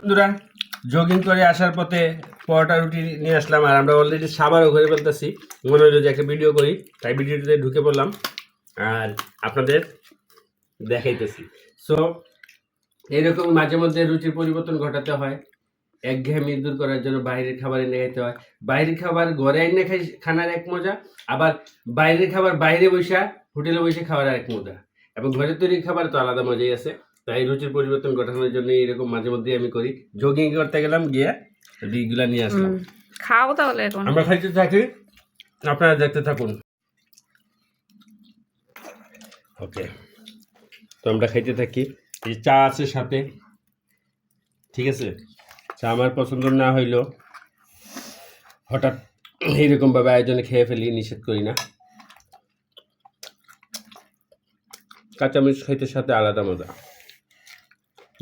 বন্ধুরা জগিং করে আসার পথে পরোটা রুটি নিয়ে আসলাম আর আমরা অলরেডি সাবারও করে ফেলতেছি। মনে হলো যে একটা ভিডিও করি, তাই ভিডিওটিতে ঢুকে পড়লাম আর আপনাদের দেখাইতেছি। সো এরকম মাঝে মধ্যে রুচির পরিবর্তন ঘটাতে হয়, একঘেয়েমি দূর করার জন্য বাইরের খাবার এনে খাইতে হয়। বাইরের খাবার ঘরে এনে খাই, খানার এক মজা, আবার বাইরের খাবার বাইরে বসে, হোটেলে বসে খাওয়ার এক মজা। এবং ঘরে তৈরি খাবার তো আলাদা মজাই আছে। তাই রুচির পরিবর্তন ঘটানোর জন্য এরকম মাঝে মধ্যে আমি করি। জগিং করতে গেলাম গিয়ে ডিগুলা নিয়ে আসলাম। খাও তাহলে এখন। আমরা খাইতে থাকি আপনারা দেখতে থাকুন। ওকে তো আমরা খাইতে থাকি। এই চা আছে সাথে। ঠিক আছে? চা আমার পছন্দ না হইলেও হঠাৎ এইরকমভাবে আয়োজনে খেয়ে ফেলি নিষেধ করি না। কাঁচামরিচ খাইতে সাথে আলাদা মজা।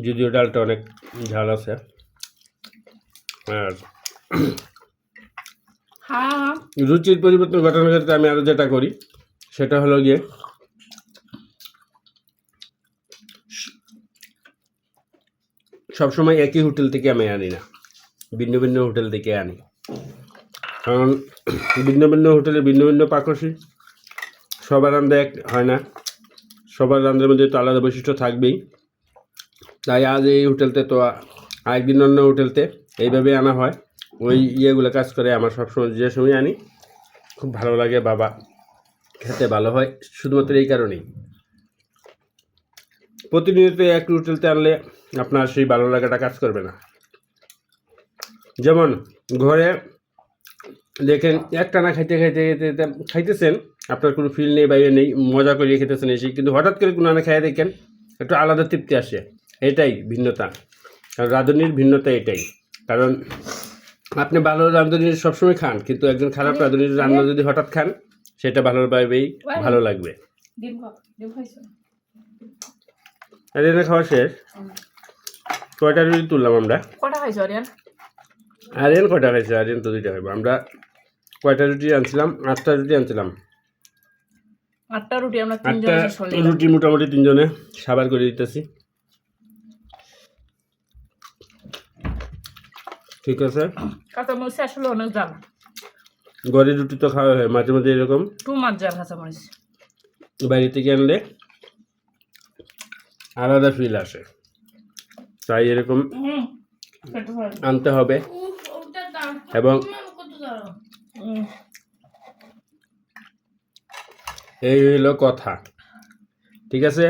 যদিও ডালটা অনেক ঝাল আছে। আর হ্যাঁ। রুচির পরিবর্তন ঘটানোর ক্ষেত্রে আমি আরও যেটা করি সেটা হলো গিয়ে সবসময় একই হোটেল থেকে আমি আনি না ভিন্ন ভিন্ন হোটেল থেকে আনি। কারণ ভিন্ন ভিন্ন হোটেলে ভিন্ন ভিন্ন পাকসি সবার রান্না এক হয় না। সবার রান্নার মধ্যে তো আলাদা বৈশিষ্ট্য থাকবেই। তাই আজ এই হোটেলতে তো আরেকদিন অন্য হোটেলতে এইভাবে আনা হয়। ওই ইয়েগুলো কাজ করে আমার সবসময় যে সময় আনি, খুব ভালো লাগে, বাবা খেতে ভালো হয়, শুধুমাত্র এই কারণেই। প্রতিনিয়ত এক হোটেলতে আনলে আপনার সেই ভালো লাগাটা কাজ করবে না। যেমন ঘরে দেখেন, একটানা খাইতে খাইতে খাইতে খাইতে খাইতেছেন, আপনার কোনো ফিল নেই বাইরে নেই, মজা করিয়ে খেতেছেন এসে, কিন্তু হঠাৎ করে কোনো আনা খাইয়ে দেখেন, একটু আলাদা তৃপ্তি আসে। এটাই ভিন্নতা। আর রাঁধুনির ভিন্নতা এটাই। কারণ আপনি ভালো রাঁধুনির সবসময় খান কিন্তু একজন খারাপ রাঁধুনির রান্না যদি হঠাৎ খান সেটা ভালো লাগবে। খাও ডিম খাইছো? আর খাওয়া শেষ। কয়টা রুটি তুললাম আমরা? কটা খাইছো আরিয়ান? আরিয়ান কয়টা খাইছে? আরিয়ান তো দুইটা খাইবো। আমরা কয়টা রুটি আনছিলাম? আটটা রুটি আনছিলাম। আটটা রুটি আমরা আটটা রুটি মোটামুটি তিনজনে সাবার করে দিতেছি। ঠিক আছে? কাঁচামরিচ আসলে অনেক জাল ঘরে রুটি তো খাওয়া হয় মাঝে মাঝে এরকম? টু মাছ জাল কাঁচামরিচ বাইরে থেকে আনলে? আলাদা ফিল আসে। তাই এরকম আনতে হবে। এবং এই হলো কথা। ঠিক আছে?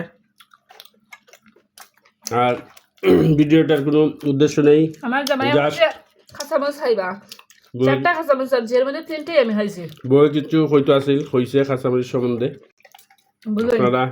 আর ভিডিওটার কোনো উদ্দেশ্য নেই। আমার কাঁচামরিচ খাইবা। চারটা কাঁচামরিচ আনছি এর মধ্যে তিনটেই আমি খাইছি। বই কিছু হয়তো আছিল হয়েছে খাসামরির সম্বন্ধে। আপনারা